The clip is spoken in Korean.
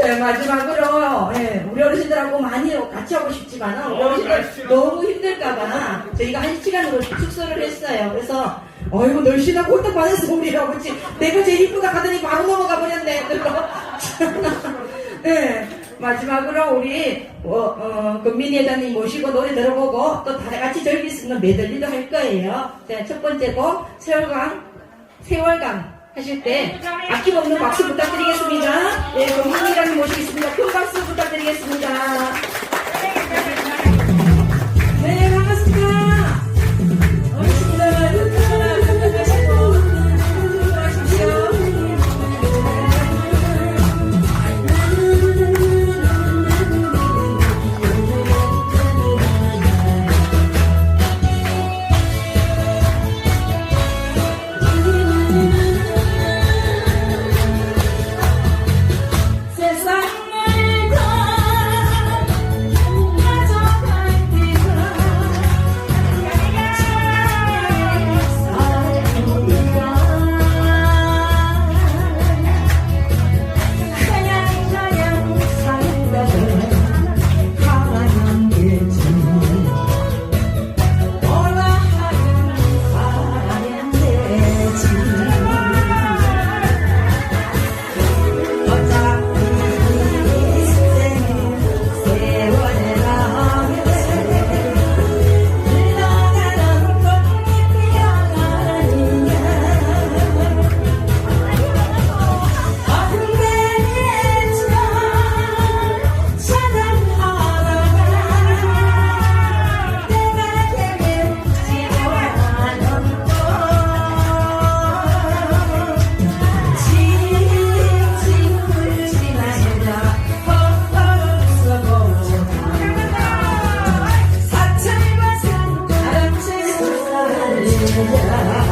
자, 마지막으로, 예, 우리 어르신들하고 많이 같이 하고 싶지만, 우리 어르신들 너무 힘들까봐 저희가 한 시간으로 축소를 했어요. 그래서, 어이구, 널씨나 꼴딱 받았어, 우리 아버지. 내가 제일 이쁘다 하더니 바로 넘어가 버렸네. 네, 마지막으로 우리, 어, 어, 금민희 회장님 모시고 노래 들어보고, 또 다 같이 즐길 수 있는 메들리도 할 거예요. 자, 첫 번째 곡, 세월강, 세월강 하실 때, 아낌없는 박수 부탁드리겠습니다. 네, 금민희 ่ะ